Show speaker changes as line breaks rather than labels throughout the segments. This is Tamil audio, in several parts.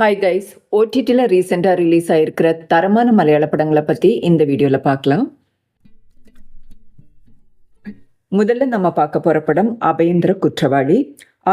ஹாய் கைஸ் ஓடிடியில் ரீசெண்டாக ரிலீஸ் ஆகிருக்கிற தரமான மலையாள படங்களை பற்றி இந்த வீடியோவில் பார்க்கலாம். முதல்ல நம்ம பார்க்க போகிற படம் அபயந்திர குற்றவாளி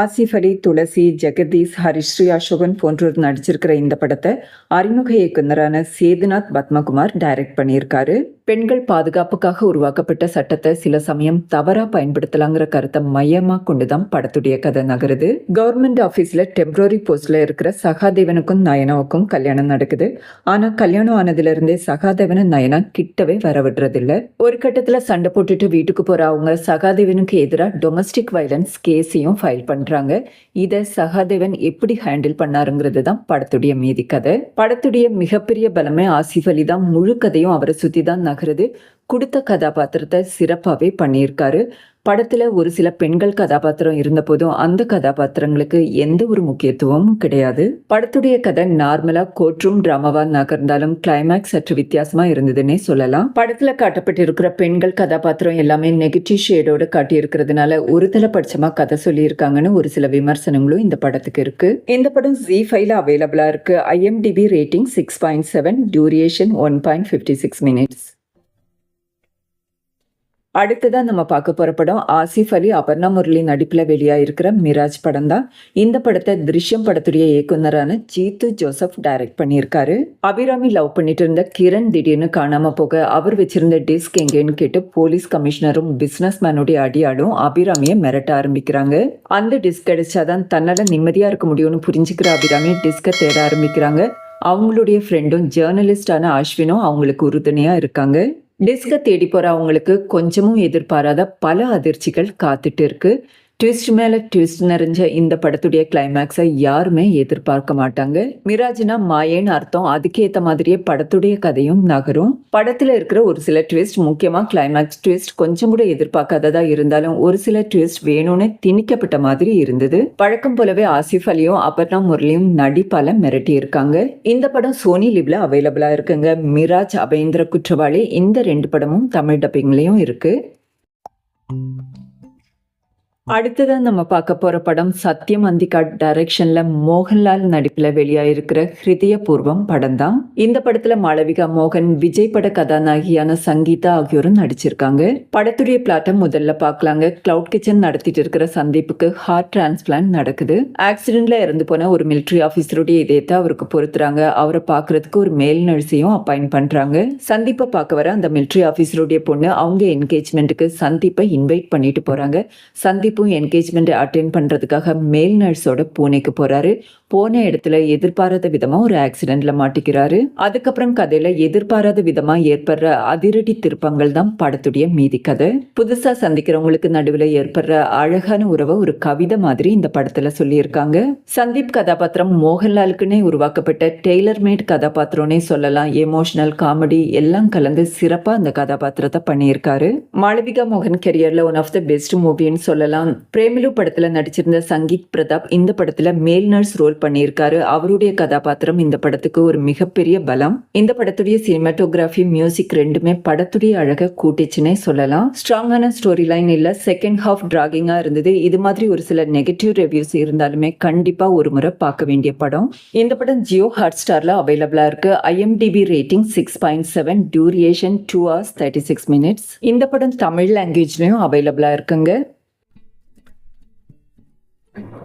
ஆசிஃப் அலி துளசி ஜெகதீஷ் ஹரிஸ்ரீ அசோகன் போன்றோர் நடிச்சிருக்கிற இந்த படத்தை அறிமுக இயக்குனரான சேதுநாத் பத்மகுமார் டைரக்ட் பண்ணியிருக்காரு. பெண்கள் பாதுகாப்புக்காக உருவாக்கப்பட்ட சட்டத்தை சில சமயம் தவறா பயன்படுத்தலாங்கிற கருத்தை மையமா கொண்டுதான் படத்துடைய கதை நகருது. கவர்மெண்ட் ஆபீஸ்ல டெம்பரரி போஸ்ட்ல இருக்கிற சகாதேவனுக்கும் நயனாவுக்கும் கல்யாணம் நடக்குது. ஆனா கல்யாணம் ஆனதுல இருந்தே சகாதேவனை நயனா கிட்டவே வர விடுறதில்ல ஒரு கட்டத்துல சண்டை போட்டுட்டு வீட்டுக்கு போற அவங்க சகாதேவனுக்கு எதிராக டொமஸ்டிக் வயலன்ஸ் கேஸையும் ஃபைல் பண்றாங்க. இதை சகாதேவன் எப்படி ஹேண்டில் பண்ணாருங்கிறது தான் படத்துடைய மீதி கதை. படத்துடைய மிகப்பெரிய பலமே ஆசிஃப் அலி தான் முழு கதையும் அவரை சுத்தி தான் ஆகிறது கொடுத்த கதாபாத்திரத்தை சிறப்பாகவே பண்ணியிருக்காரு. படத்துல ஒரு சில பெண்கள் கதாபாத்திரம் இருந்த போதும் அந்த கதாபாத்திரங்களுக்கு எந்த ஒரு முக்கியத்துவமும் கிடையாது. படத்துடைய கதை நார்மலா கோற்றும் டிராமாவா நகர்ந்தாலும் கிளைமேக்ஸ் சற்று வித்தியாசமா இருந்ததுன்னே சொல்லலாம். படத்துல காட்டப்பட்டிருக்கிற பெண்கள் கதாபாத்திரம் எல்லாமே நெகட்டிவ் ஷேடோட காட்டியிருக்கிறதுனால ஒரு தலைப்பட்சமாக கதை சொல்லியிருக்காங்கன்னு ஒரு சில விமர்சனங்களும் இந்த படத்துக்கு இருக்கு. இந்த படம் ஜி ஃபைவ்ல அவைலபிளா இருக்கு. IMDb rating six point seven duration one point fifty six minutes அடுத்ததான் நம்ம பார்க்க போகிற படம் ஆசிஃப் அலி அபர்ணா முரளி நடிப்பில் வெளியாக இருக்கிற மிராஜ் படம் தான். இந்த படத்தை திருஷ்யம் படத்துடைய இயக்குனரான ஜீத்து ஜோசப் டைரக்ட் பண்ணியிருக்காரு. அபிராமி லவ் பண்ணிட்டு இருந்த கிரண் திடீர்னு காணாமல் போக அவர் வச்சிருந்த டிஸ்க் எங்கேன்னு கேட்டு போலீஸ் கமிஷனரும் பிஸ்னஸ் மேனுடைய அடியாடும் அபிராமியை மிரட்ட ஆரம்பிக்கிறாங்க. அந்த டிஸ்க் கிடைச்சாதான் தன்னால் நிம்மதியாக இருக்க முடியும்னு புரிஞ்சுக்கிற அபிராமி டிஸ்கை தேட ஆரம்பிக்கிறாங்க. அவங்களுடைய ஃப்ரெண்டும் ஜேர்னலிஸ்டான அஸ்வினும் அவங்களுக்கு உறுதுணையாக இருக்காங்க. டிஸ்கை தேடி போற அவங்களுக்கு கொஞ்சமும் எதிர்பாராத பல அதிர்ச்சிகள் காத்துட்டு இருக்கு. ட்விஸ்ட் மேல ட்விஸ்ட் நிறைஞ்ச இந்த படத்துடைய கிளைமேக்ஸை யாருமே எதிர்பார்க்க மாட்டாங்க. மிராஜ்னா மாயேன்னு அர்த்தம். அதுக்கேத்த மாதிரியே படத்துடைய கதையும் நகரும். படத்துல இருக்கிற ஒரு சில ட்விஸ்ட் முக்கியமா கிளைமேக்ஸ் ட்விஸ்ட் கொஞ்சம் கூட எதிர்பார்க்காததா இருந்தாலும் ஒரு சில ட்விஸ்ட் வேணும்னு திணிக்கப்பட்ட மாதிரி இருந்தது. பழக்கம் போலவே ஆசிஃப் அலியும் அபர்ணா முரளியும் நடிப்பால மிரட்டி இருக்காங்க. இந்த படம் சோனி லிவ்ல அவைலபிளா இருக்குங்க. மிராஜ் அபேந்திர குற்றவாளி இந்த ரெண்டு படமும் தமிழ் டப்பிங்லயும் இருக்கு. அடுத்ததான் நம்ம பார்க்க போற படம் சத்யம் அந்திகாட் டைரக்ஷன்ல மோகன்லால் நடிப்புல வெளியாயிருக்கிற ஹிருதயபூர்வம் படம் தான் இந்த படத்துல மாளவிகா மோகன் விஜய் பட கதாநாயகியான சங்கீதா ஆகியோரும் நடிச்சிருக்காங்க. படத்துடைய பிளாட்டை முதல்ல பார்க்கலாங்க. கிளவுட் கிச்சன் நடத்திட்டு இருக்கிற சந்தீப்புக்கு ஹார்ட் டிரான்ஸ்பிளான்ட் நடக்குது. ஆக்சிடென்ட்ல இறந்து போன ஒரு மிலிட்ரி ஆஃபீஸருடைய இதயத்தை அவருக்கு பொறுத்துறாங்க அவரை பார்க்கறதுக்கு ஒரு மேல் நர்ஸையும் அப்பாயிண்ட் பண்றாங்க. சந்தீப்பை பார்க்க வர அந்த மிலிட்ரி ஆஃபீஸருடைய பொண்ணு அவங்க என்கேஜ்மெண்ட்டுக்கு சந்தீப்பை இன்வைட் பண்ணிட்டு போறாங்க. சந்தீப் சந்தீப்பும் என்கேஜ்மெண்ட் அட்டென்ட் பண்ணுறதுக்காக மேல் நர்ஸோட பூனேக்கு போகிறாரு போன இடத்துல எதிர்பாராத விதமாக ஒரு ஆக்சிடென்ட்ல மாட்டிக்கிறாரு. அதுக்கப்புறம் கதையில் எதிர்பாராத விதமாக ஏற்படுற அதிரடி திருப்பங்கள் தான் படத்துடைய மீதி கதை. புதுசாக சந்திக்கிறவங்களுக்கு நடுவில் ஏற்படுற அழகான உறவை ஒரு கவிதை மாதிரி இந்த படத்தில் சொல்லியிருக்காங்க. சந்தீப் கதாபாத்திரம் மோகன்லாலுக்குன்னே உருவாக்கப்பட்ட டெய்லர் மேட் கதாபாத்திரம்னே சொல்லலாம். எமோஷனல் காமெடி எல்லாம் கலந்து சிறப்பாக அந்த கதாபாத்திரத்தை பண்ணியிருக்காரு. மாளவிகா மோகன் கெரியரில் ஒன் ஆஃப் த பெஸ்ட் மூவின்னு சொல்லலாம். பிரேமிலு படத்துல நடிச்சிருந்த சங்கீத் பிரதாப் இந்த படத்துல மேல் நர்ஸ் ரோல் பண்ணியிருக்காரு. அவருடைய கதாபாத்திரம் இந்த படத்துக்கு ஒரு மிகப்பெரிய பலம். இந்த படத்துடைய சினிமாட்டோகிராஃபி மியூசிக் ரெண்டுமே படத்துடைய அழக கூட்டிச்சுன்னே சொல்லலாம். ஸ்ட்ராங்கான ஸ்டோரி லைன் இல்ல செகண்ட் ஹாஃப் டிராகிங்கா இருந்தது. இது மாதிரி ஒரு சில நெகட்டிவ் ரிவ்யூஸ் இருந்தாலுமே கண்டிப்பா ஒரு முறை பார்க்க வேண்டிய படம். இந்த படம் ஜியோ ஹாட் ஸ்டார்ல அவைலபிளா இருக்கு. IMDb rating six point seven duration two hours thirty six minutes இந்த படம் தமிழ் லாங்குவேஜ்லயும் அவைலபிளா இருக்குங்க.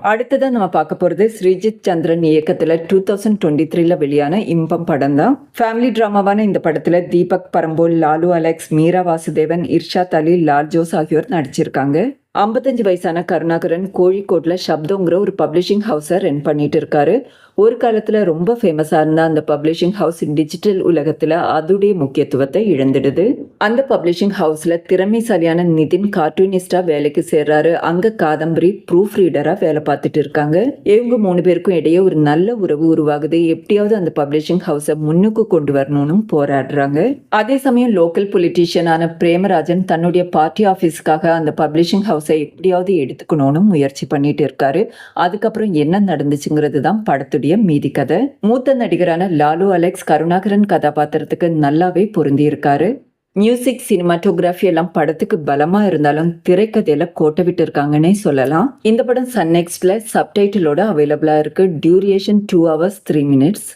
அடுத்ததான் நம்ம பார்க்க போகிறது ஸ்ரீஜித் சந்திரன் இயக்கத்தில் டூ தௌசண்ட் டுவெண்ட்டி த்ரீல வெளியான இம்பம் படம் தான் ஃபேமிலி ட்ராமாவான இந்த படத்தில் தீபக் பரம்போல் லாலு அலெக்ஸ் மீரா வாசுதேவன் இர்ஷாத் அலி லால் ஜோஸ் ஆகியோர் நடிச்சிருக்காங்க. ஐம்பத்தஞ்சு வயசான கருணாகரன் கோழிக்கோட்டில் சப்தங்கிற ஒரு பப்ளிஷிங் ஹவுஸை ரன் பண்ணிட்டு இருக்காரு. ஒரு காலத்தில் ரொம்ப ஃபேமஸாக இருந்த அந்த பப்ளிஷிங் ஹவுஸ் டிஜிட்டல் உலகத்தில் அதுடைய முக்கியத்துவத்தை இழந்துடுது. அந்த பப்ளிஷிங் ஹவுஸில் திறமைசாலியான நிதின் கார்ட்டூனிஸ்டாக வேலைக்கு சேர்றாரு. அங்கே காதம்பரி ப்ரூஃப் ரீடராக வேலை பார்த்துட்டு இருக்காங்க. இவங்க மூணு பேருக்கும் இடையே ஒரு நல்ல உறவு உருவாகுது. எப்படியாவது அந்த பப்ளிஷிங் ஹவுஸை முன்னுக்கு கொண்டு வரணும்னு போராடுறாங்க. அதே சமயம் லோக்கல் பொலிட்டீஷியனான பிரேமராஜன் தன்னுடைய பார்ட்டி ஆஃபீஸ்க்காக அந்த பப்ளிஷிங் ஹவுஸ் எப்படியாவது எடுத்துக்கணும்னு முயற்சி பண்ணிட்டு இருக்காரு. அதுக்கப்புறம் என்ன நடந்துச்சுங்கிறது தான் படத்துடைய மீதி கதை. மூத்த நடிகரான லாலு அலெக்ஸ் கருணாகரன் கதாபாத்திரத்துக்கு நல்லாவே பொருந்தி இருக்காரு மியூசிக் சினிமாட்டோகிராஃபி எல்லாம் படத்துக்கு பலமா இருந்தாலும் திரைக்கதையில கோட்டை விட்டு இருக்காங்கன்னே சொல்லலாம். இந்த படம் சன் நெக்ஸ்ட்ல சப்டைட்டிலோட அவைலபிளா இருக்கு. Duration two hours three minutes.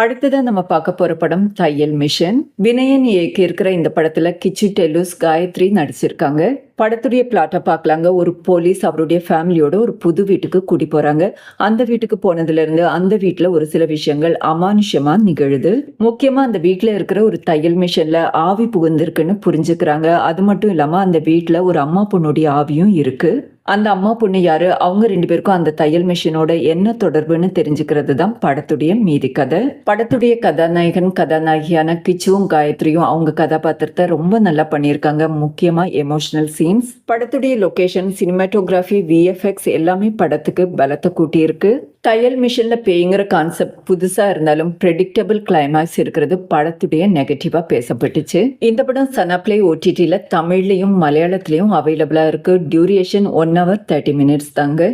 அடுத்ததான் நம்ம பார்க்க போகிற படம் தையல் மிஷன். வினயன் இயக்கி இருக்கிற இந்த படத்தில் கிச்சி டெல்லூஸ் காயத்ரி நடிச்சிருக்காங்க. படத்துடைய பிளாட்டை பார்க்கலாங்க. ஒரு போலீஸ் அவருடைய ஃபேமிலியோட ஒரு புது வீட்டுக்கு கூட்டி போகிறாங்க அந்த வீட்டுக்கு போனதுலேருந்து அந்த வீட்டில் ஒரு சில விஷயங்கள் அமானுஷமாக நிகழுது. முக்கியமாக அந்த வீட்டில் இருக்கிற ஒரு தையல் மிஷனில் ஆவி புகுந்திருக்குன்னு புரிஞ்சுக்கிறாங்க. அது மட்டும் இல்லாமல் அந்த வீட்டில் ஒரு அம்மா பொண்ணுடைய ஆவியும் இருக்குது அந்த அம்மா பொண்ணு யாரு? அவங்க ரெண்டு பேருக்கும் அந்த தையல் மிஷினோட என்ன தொடர்புன்னு தெரிஞ்சுக்கிறது தான் படத்துடைய மீதி கதை. படத்துடைய கதாநாயகன் கதாநாயகியான கிச்சுவும் காயத்ரியும் அவங்க கதாபாத்திரத்தை ரொம்ப நல்லா பண்ணியிருக்காங்க. முக்கியமா எமோஷனல் சீன்ஸ் படத்துடைய லொகேஷன் சினிமாட்டோகிராஃபி விஎஃப்எக்ஸ் எல்லாமே படத்துக்கு பலத்தை கூட்டியிருக்கு. தையல் மிஷினில் பேய்ங்கிற கான்செப்ட் புதுசாக இருந்தாலும் ப்ரெடிக்டபிள் கிளைமேக்ஸ் இருக்கிறது படத்துடைய நெகட்டிவாக பேசப்பட்டுச்சு. இந்த படம் சனாப்ளே ஓடிடியில் தமிழ்லையும் மலையாளத்துலேயும் அவைலபிளாக இருக்குது duration one hour thirty minutes தாங்க.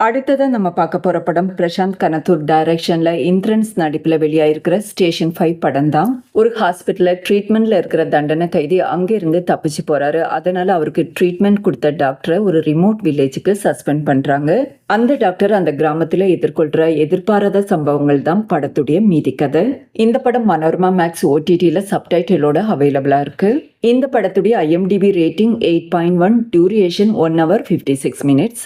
அடுத்ததாக நம்ம பார்க்க போகிற படம் பிரசாந்த் கனத்தூர் டைரக்ஷனில் இந்திரன்ஸ் நடிப்பில் வெளியாகிருக்கிற ஸ்டேஷன் ஃபைவ் படம் தான் ஒரு ஹாஸ்பிட்டலில் ட்ரீட்மெண்ட்டில் இருக்கிற தண்டனை கைதி அங்கேருந்து தப்பிச்சு போகிறாரு அதனால் அவருக்கு ட்ரீட்மெண்ட் கொடுத்த டாக்டரை ஒரு ரிமோட் வில்லேஜுக்கு சஸ்பெண்ட் பண்ணுறாங்க அந்த டாக்டர் அந்த கிராமத்தில் எதிர்கொள்கிற எதிர்பாராத சம்பவங்கள் தான் படத்துடைய மீதி கதை. இந்த படம் மனோரமா மேக்ஸ் ஓடிடியில் சப்டைட்டிலோட அவைலபிளாக இருக்குது இந்த படத்துடைய IMDb rating eight point one duration one hour fifty six minutes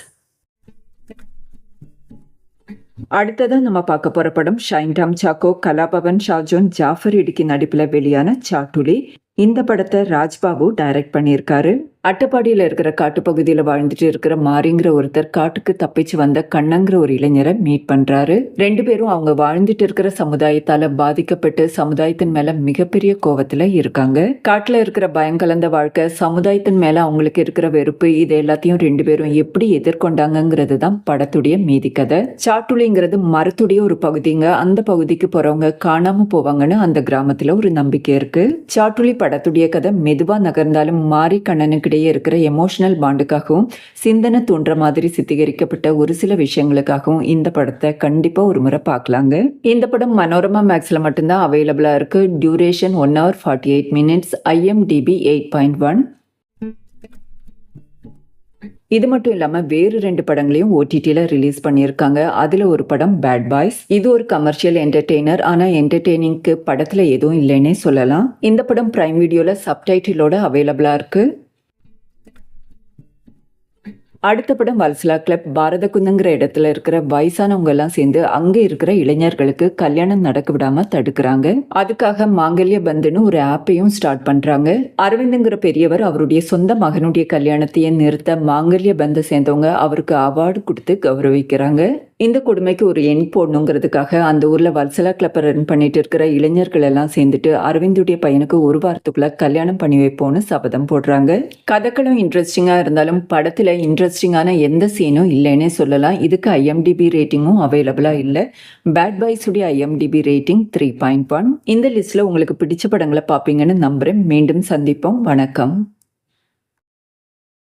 அடுத்ததான் நம்ம பார்க்க போற படம் ஷைன் டாம் சாக்கோ கலாபவன் ஷாஜோன் ஜாஃபர் இடுக்கி நடிப்புல வெளியான சாட்டுலி. இந்த படத்தை ராஜ்பாபு டைரக்ட் பண்ணியிருக்காரு. அட்டப்பாடியில் இருக்கிற காட்டுப்பகுதியில் வாழ்ந்துட்டு இருக்கிற மாரிங்கிற ஒருத்தர் காட்டுக்கு தப்பிச்சு வந்த கண்ணங்கிற ஒரு இளைஞரை மீட் பண்ணுறாரு ரெண்டு பேரும் அவங்க வாழ்ந்துட்டு இருக்கிற சமுதாயத்தால் பாதிக்கப்பட்டு சமுதாயத்தின் மேலே மிகப்பெரிய கோவத்தில் இருக்காங்க. காட்டில் இருக்கிற பயம் கலந்த வாழ்க்கை சமுதாயத்தின் மேலே அவங்களுக்கு இருக்கிற வெறுப்பு இது எல்லாத்தையும் ரெண்டு பேரும் எப்படி எதிர்கொண்டாங்கிறது தான் படத்துடைய மீதி கதை. சாட்டுளிங்கிறது மரத்துடைய ஒரு பகுதிங்க. அந்த பகுதிக்கு போகிறவங்க காணாமல் போவாங்கன்னு அந்த கிராமத்தில் ஒரு நம்பிக்கை இருக்குது சாட்டுளி படத்துடைய கதை மெதுவாக நகர்ந்தாலும் மாரி கண்ணனுக்கிடையே இருக்கிற எமோஷனல் பாண்டுக்காகவும் சிந்தனை தூண்டுற மாதிரி சித்திகரிக்கப்பட்ட ஒரு சில விஷயங்களுக்காகவும் இந்த படத்தை கண்டிப்பா ஒரு முறை பார்க்கலாங்க. இந்த படம் மனோரமா மேக்ஸ்ல மட்டும்தான் அவைலபிளா இருக்கு. Duration one hour forty eight minutes IMDb eight point one இது மட்டும் இல்லாம வேறு ரெண்டு படங்களையும் ஓடிடியில் ரிலீஸ் பண்ணியிருக்காங்க. அதுல ஒரு படம் பேட் பாய்ஸ் இது ஒரு கமர்ஷியல் என்டர்டெய்னர் ஆனா என்டர்டெய்னிங்க்கு படத்துல எதுவும் இல்லைன்னே சொல்லலாம். இந்த படம் பிரைம் வீடியோல சப்டைட்டிலோட அவைலபிளா இருக்கு. அடுத்த படம் வல்சலா கிளப் பாரத குந்தங்கிற இடத்துல இருக்கிற வயசானவங்க எல்லாம் சேர்ந்து அங்க இருக்கிற இளைஞர்களுக்கு கல்யாணம் நடக்க விடாம தடுக்கிறாங்க. அதுக்காக மாங்கல்ய பந்துன்னு ஒரு ஆப்பையும் ஸ்டார்ட் பண்றாங்க. அரவிந்துங்கிற பெரியவர் அவருடைய சொந்த மகனுடைய கல்யாணத்தையே நிறுத்த மாங்கல்ய பந்த சேர்ந்தவங்க அவருக்கு அவார்டு கொடுத்து கௌரவிக்கிறாங்க. இந்த கொடுமைக்கு ஒரு எண் போடணுங்கிறதுக்காக அந்த ஊரில் வல்சலா கிளப்பை ரன் பண்ணிட்டு இருக்கிற இளைஞர்கள் எல்லாம் சேர்ந்துட்டு அரவிந்துடைய பையனுக்கு ஒரு வாரத்துக்குள்ள கல்யாணம் பண்ணி வைப்போம்னு சபதம் போடுறாங்க. கதைக்களும் இன்ட்ரெஸ்டிங்காக இருந்தாலும் படத்தில் இன்ட்ரெஸ்டிங்கான எந்த சீனும் இல்லைன்னே சொல்லலாம். இதுக்கு ஐஎம்டிபி ரேட்டிங்கும் அவைலபிளாக இல்லை. Bad பாய்ஸுடைய IMDb rating three point one இந்த லிஸ்ட்டில் உங்களுக்கு பிடிச்ச படங்களை பார்ப்பீங்கன்னு நம்புறேன். மீண்டும் சந்திப்போம். வணக்கம்.